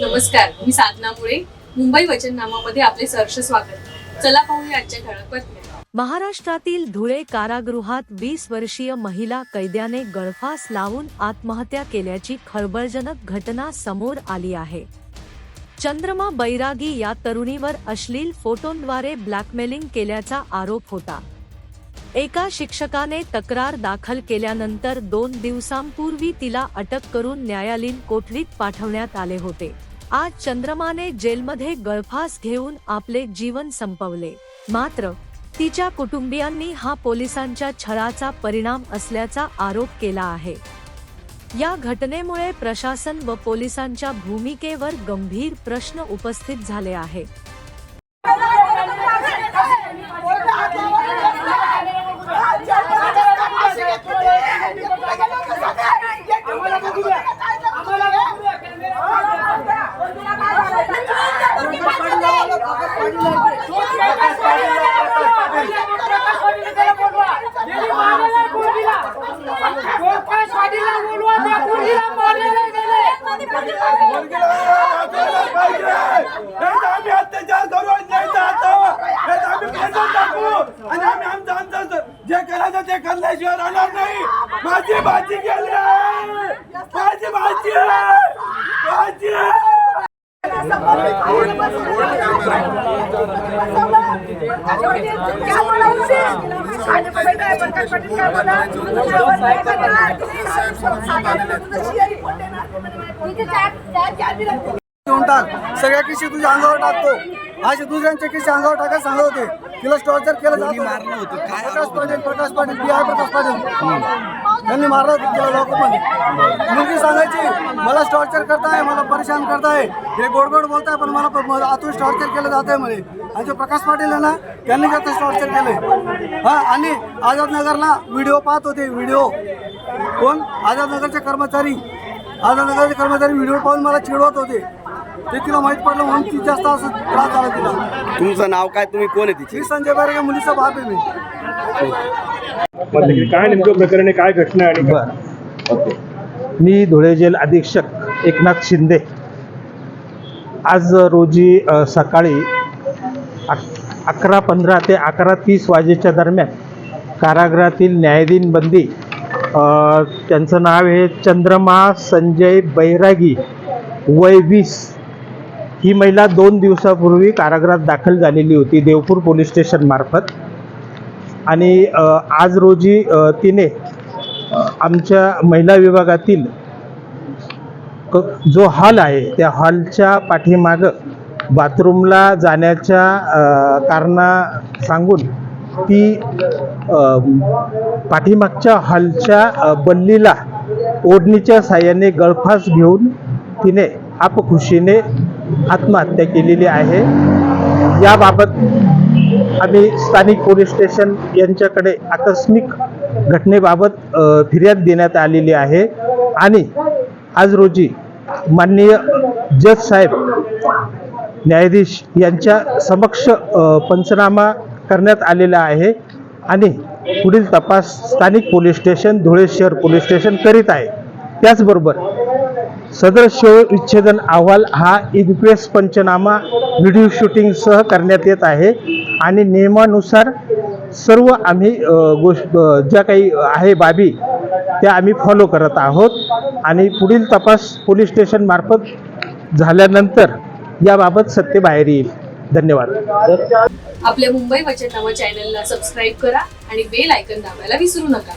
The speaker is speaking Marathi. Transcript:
नमस्कार मी साधना मुळे. मुंबई वचननामामध्ये आपले सहर्ष स्वागत. चला पाहूया आजच्या ठळक बातम्या. महाराष्ट्रातील धुळे कारागृहात वीस वर्षीय महिला कैद्याने गळफास लावून आत्महत्या केल्याची खळबळजनक घटना समोर आली आहे. चंद्रमा बैरागी या तरुणीवर अश्लील फोटोंद्वारे ब्लॅकमेलिंग केल्याचा आरोप होता. एका शिक्षकाने तक्रार दाखल केल्यानंतर दोन दिवसांपूर्वी तिला अटक करून न्यायालयीन कोठडीत पाठवण्यात आले होते. आज चंद्रमाने जेलमध्ये गळफास घेऊन आपले जीवन संपवले. मात्र तिच्या कुटुंबियांनी हा पोलिसांच्या छळाचा परिणाम असल्याचा आरोप केला आहे. या घटनेमुळे प्रशासन व पोलिसांच्या भूमिकेवर गंभीर प्रश्न उपस्थित झाले आहे. आम्ही पेटून आणि आम्ही आमचं आमचं जे करायचं ते करण्याशिवाय राहणार नाही. माझी भाजी गेली माझी भाजी भाजी आहे. टाक. सगळ्या किशी तुझ्या अंगावर टाकतो. असे दुसऱ्यांच्या किशी अंगावर टाकायला सांगत होते. तिला टॉर्चर केलं जात. मारलं होतं प्रकाश पाटील प्रकाश पाटील बी आय प्रकाश पाटील. त्यांनी मारलं होतं तिला लोकांमध्ये मुलगी सांगायची मला टॉर्चर करताय मला परेशान करताय. हे गोड गोड बोलताय पण मला आतून टॉर्चर केलं जात आहे म्हणे. आणि जो प्रकाश पाटील आहे ना त्यांनी जास्त टॉर्चर केलंय. हा आणि आझाद नगरला व्हिडिओ पाहत होते व्हिडिओ कोण? आझाद नगरचे कर्मचारी. आझाद नगरचे कर्मचारी व्हिडिओ पाहून मला चिडवत होते. ते तिला माहीत पडलं म्हणून ती जास्त असं त्रास झाला तिला. तुमचं नाव काय? तुम्ही कोण आहे तिची? मी संजय बारेगा मुलीचा बाप आहे मी. काय नेमकं प्रकरण आहे काय घटना आहे आणि काय? मी धुळे जेल अधीक्षक एकनाथ शिंदे. आज रोजी अ, सकाळी अक अकरा पंधरा ते अकरा तीस वाजेच्या दरम्यान कारागृहातील न्यायाधीन बंदी अ, त्यांचं नाव आहे चंद्रमा संजय बैरागी वय वीस. ही महिला दोन दिवसापूर्वी कारागृहात दाखल झालेली होती देवपूर पोलीस स्टेशन मार्फत. आणि आज रोजी तिने आमच्या महिला विभागातील क जो हॉल आहे त्या हॉलच्या पाठीमागं बाथरूमला जाण्याच्या कारणा सांगून ती पाठीमागच्या हॉलच्या बल्लीला ओढणीच्या साह्याने गळफास घेऊन तिने आपखुशीने आत्महत्या केलेली आहे. याबाबत आम्ही स्थानिक पोलीस स्टेशन यांच्याकडे आकस्मिक घटनेबाबत फिर्याद देण्यात आलेली आहे. आणि आज रोजी माननीय जज साहेब न्यायाधीश यांच्या समक्ष पंचनामा करण्यात आलेला आहे. आणि पुढील तपास स्थानिक पोलीस स्टेशन धुळे शहर पोलीस स्टेशन करीत आहे. त्याचबरोबर सदर शव विच्छेदन अहवाल हा इन्क्वेस्ट पंचनामा व्हिडिओ शूटिंगसह करण्यात येत आहे. आणि नियमानुसार सर्व आम्ही गोष्ट ज्या काही आहे बाबी त्या आम्ही फॉलो करत आहोत. आणि पुढील तपास पोलीस स्टेशनमार्फत झाल्यानंतर याबाबत सत्य बाहेर येईल. धन्यवाद. आपल्या मुंबई वचननामा चॅनलला सबस्क्राईब करा आणि बेल आयकन दाबायला विसरू नका.